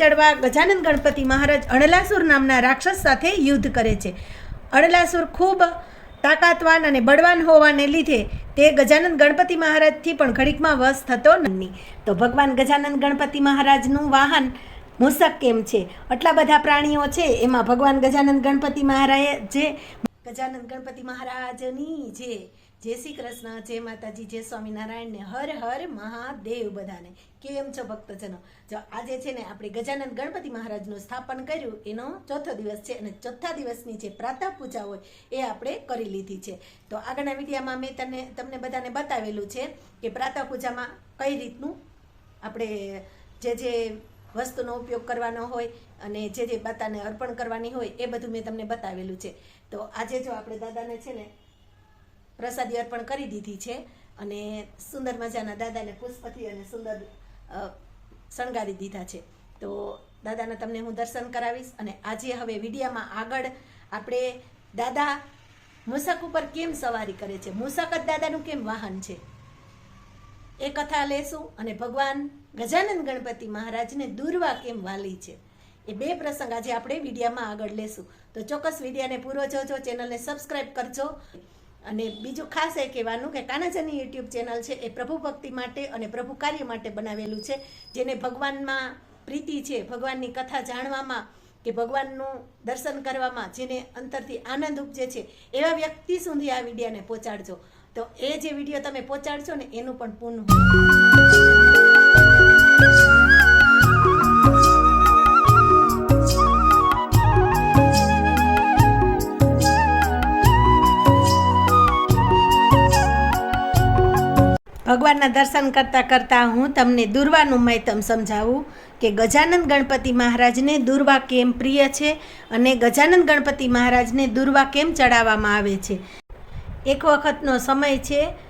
ચડવા ગજાનંદ ગણપતિ મહારાજ અણલાસુર નામના રાક્ષસ સાથે યુદ્ધ કરે છે. અણલાસુર ખૂબ તાકાતવાન અને બળવાન હોવાને લીધે તે ગજાનંદ ગણપતિ મહારાજથી પણ ઘડીકમાં વશ થતો નહીં તો ભગવાન ગજાનંદ ગણપતિ મહારાજનું વાહન મૂષક કેમ છે. આટલા બધા પ્રાણીઓ છે, એમાં ભગવાન ગજાનંદ ગણપતિ મહારાજ જે ગજાનંદ ગણપતિ મહારાજની જે જય શ્રી કૃષ્ણ જય માતાજી જય સ્વામિનારાયણને હર હર મહાદેવ બધાને. કેમ છો ભક્તજનો? જો આજે છે ને આપણે ગજાનંદ ગણપતિ મહારાજનું સ્થાપન કર્યું, એનો ચોથો દિવસ છે અને ચોથા દિવસની જે પ્રાતઃ પૂજા હોય એ આપણે કરી લીધી છે. તો આગળના વિડીયામાં મેં તને, તમને બધાને બતાવેલું છે કે પ્રાતઃ પૂજામાં કઈ રીતનું આપણે જે જે વસ્તુનો ઉપયોગ કરવાનો હોય અને જે જે માતાને અર્પણ કરવાની હોય એ બધું મેં તમને બતાવેલું છે. તો આજે જો આપણે દાદાને છે ને પ્રસાદી અર્પણ કરી દીધી છે અને સુંદર મજાના દાદાને પુષ્પથી અને સુંદર શણગારી દીધા છે. તો દાદાના તમને હું દર્શન કરાવીશ અને આજે હવે વિડીયામાં આગળ આપણે દાદા મૂસક ઉપર કેમ સવારી કરે છે? મૂસક જ દાદાનું કેમ વાહન છે? એ કથા લેશું અને ભગવાન ગજાનંદ ગણપતિ મહારાજને દુર્વા કેમ વાલી છે? એ બે પ્રસંગ આજે આપણે વિડીયામાં આગળ લેશું. તો ચોક્કસ વિડીયાને પૂરો જોજો, ચેનલને સબસ્ક્રાઈબ કરજો. અને બીજું ખાસ એ કહેવાનું કે કાનાજાની યુટ્યુબ ચેનલ છે, એ પ્રભુ ભક્તિ માટે અને પ્રભુ કાર્ય માટે બનાવેલું છે, જેને ભગવાનમાં પ્રીતિ છે, ભગવાનની કથા જાણવામાં કે ભગવાનનું દર્શન કરવામાં જેને અંતરથી આનંદ ઉપજે છે, એવા વ્યક્તિ સુધી આ વિડીયાને પહોંચાડજો. તો એ જે વીડિયો તમે પહોંચાડશો ને એનું પણ પૂર્ણ ભગવાનના દર્શન કરતાં કરતાં હું તમને દુર્વાનું માહિતમ સમજાવું કે ગજાનંદ ગણપતિ મહારાજને દુર્વા કેમ પ્રિય છે અને ગજાનંદ ગણપતિ મહારાજને દુર્વા કેમ ચડાવવામાં આવે છે? એક વખતનો સમય છે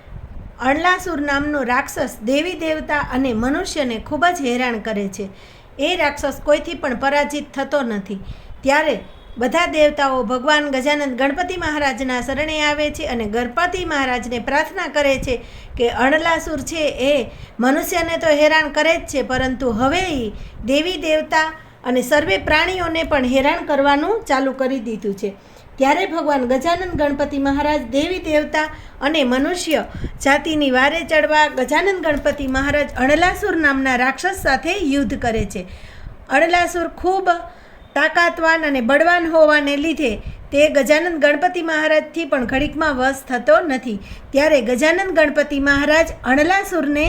અણલાસુર નામનો રાક્ષસ દેવી દેવતા અને મનુષ્યને ખૂબ જ હેરાન કરે છે. એ રાક્ષસ કોઈથી પણ પરાજિત થતો નથી. ત્યારે બધા દેવતાઓ ભગવાન ગજાનંદ ગણપતિ મહારાજના શરણે આવે છે અને ગણપતિ મહારાજને પ્રાર્થના કરે છે કે અણલાસુર છે એ મનુષ્યને તો હેરાન કરે જ છે, પરંતુ હવે એ દેવી દેવતા અને સર્વે પ્રાણીઓને પણ હેરાન કરવાનું ચાલુ કરી દીધું છે. ત્યારે ભગવાન ગજાનંદ ગણપતિ મહારાજ દેવી દેવતા અને મનુષ્ય જાતિની વારે ચડવા ગજાનંદ ગણપતિ મહારાજ અણલાસુર નામના રાક્ષસ સાથે યુદ્ધ કરે છે. અણલાસુર ખૂબ તાકાતવાન અને બળવાન હોવાને લીધે તે ગજાનંદ ગણપતિ મહારાજથી પણ ઘડીકમાં વશ થતો નથી. ત્યારે ગજાનંદ ગણપતિ મહારાજ અણલાસુરને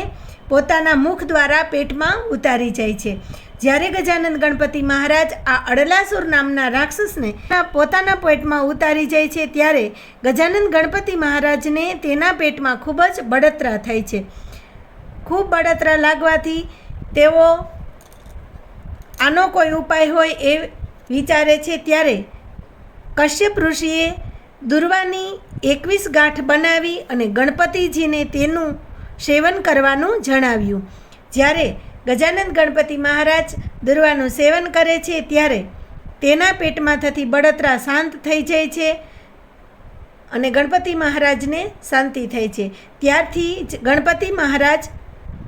પોતાના મુખ દ્વારા પેટમાં ઉતારી જાય છે. જ્યારે ગજાનંદ ગણપતિ મહારાજ આ અડલાસુર નામના રાક્ષસને પોતાના પેટમાં ઉતારી જાય છે, ત્યારે ગજાનંદ ગણપતિ મહારાજને તેના પેટમાં ખૂબ જ બળતરા થાય છે. ખૂબ બળતરા લાગવાથી તેઓ આનો કોઈ ઉપાય હોય એ વિચારે છે, ત્યારે કશ્યપ ઋષિએ દુર્વાની એકવીસ ગાંઠ બનાવી અને ગણપતિજીને તેનું સેવન કરવાનું જણાવ્યું. જ્યારે ગજાનંદ ગણપતિ મહારાજ દુર્વાનું સેવન કરે છે ત્યારે તેના પેટમાં થતી બળતરા શાંત થઈ જાય છે અને ગણપતિ મહારાજને શાંતિ થઈ છે. ત્યારથી જ ગણપતિ મહારાજ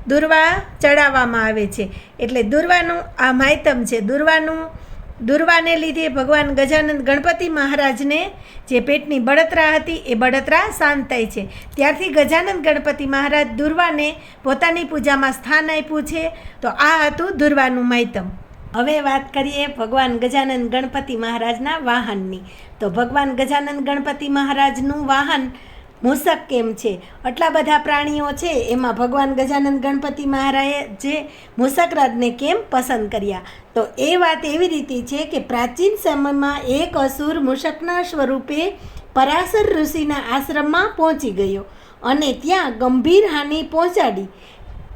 દુર્વા ચડાવવામાં આવે છે. એટલે દુર્વાનું આ માયતમ છે. દુર્વાનું દુર્વાને લીધે ભગવાન ગજાનંદ ગણપતિ મહારાજને જે પેટની બળતરા હતી એ બળતરા શાંત થઈ છે. ત્યારથી ગજાનંદ ગણપતિ મહારાજ દુર્વાને પોતાની પૂજામાં સ્થાન આપ્યું છે. તો આ હતું દુર્વાનું માહિતમ હવે વાત કરીએ ભગવાન ગજાનંદ ગણપતિ મહારાજના વાહનની. તો ભગવાન ગજાનંદ ગણપતિ મહારાજનું વાહન મૂષક કેમ છે? આટલા બધા પ્રાણીઓ છે, એમાં ભગવાન ગજાનંદ ગણપતિ મહારાજે જે મૂષકરાજને કેમ પસંદ કર્યા? તો એ વાત એવી રીતે છે કે પ્રાચીન સમયમાં એક અસુર મૂષકના સ્વરૂપે પરાશર ઋષિના આશ્રમમાં પહોંચી ગયો અને ત્યાં ગંભીર હાનિ પહોંચાડી.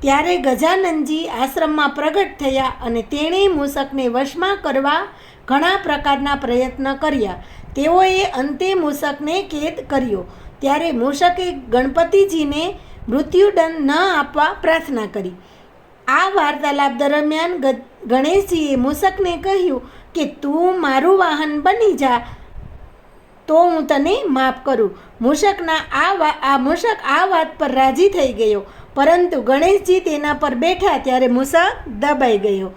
ત્યારે ગજાનંદજી આશ્રમમાં પ્રગટ થયા અને તેણે મૂષકને વશમાં કરવા ઘણા પ્રકારના પ્રયત્ન કર્યા. તેઓએ અંતે મૂષકને કેદ કર્યો. ત્યારે મૂષકે ગણપતિજીને મૃત્યુદંડ ન આપવા પ્રાર્થના કરી. આ વાર્તાલાપ દરમિયાન ગણેશજીએ મૂષકને કહ્યું કે, તું મારું વાહન બની જા, તો હું તને માફ કરું. મૂષકના આ આ મૂષક આ વાત પર રાજી થઈ ગયો. પરંતુ ગણેશજી તેના પર બેઠા ત્યારે મૂષક દબાઈ ગયો.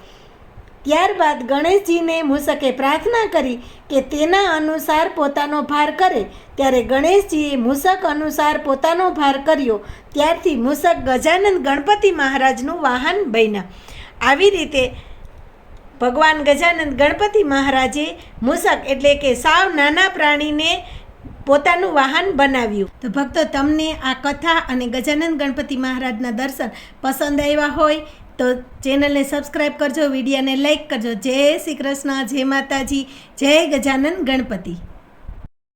ત્યારબાદ ગણેશજીને મૂસકે પ્રાર્થના કરી કે તેના અનુસાર પોતાનો ભાર કરે. ત્યારે ગણેશજીએ મૂસક અનુસાર પોતાનો ભાર કર્યો. ત્યારથી મૂસક ગજાનંદ ગણપતિ મહારાજનું વાહન બન્યા. આવી રીતે ભગવાન ગજાનંદ ગણપતિ મહારાજે મૂસક એટલે કે સાવ નાના પ્રાણીને પોતાનું વાહન બનાવ્યું. તો ભક્તો, તમને આ કથા અને ગજાનંદ ગણપતિ મહારાજના દર્શન પસંદ આવ્યા હોય, તો ચેનલને સબસ્ક્રાઈબ કરજો, વિડીયોને લાઈક કરજો. જય શ્રી કૃષ્ણ, જય માતાજી, જય ગજાનંદ ગણપતિ.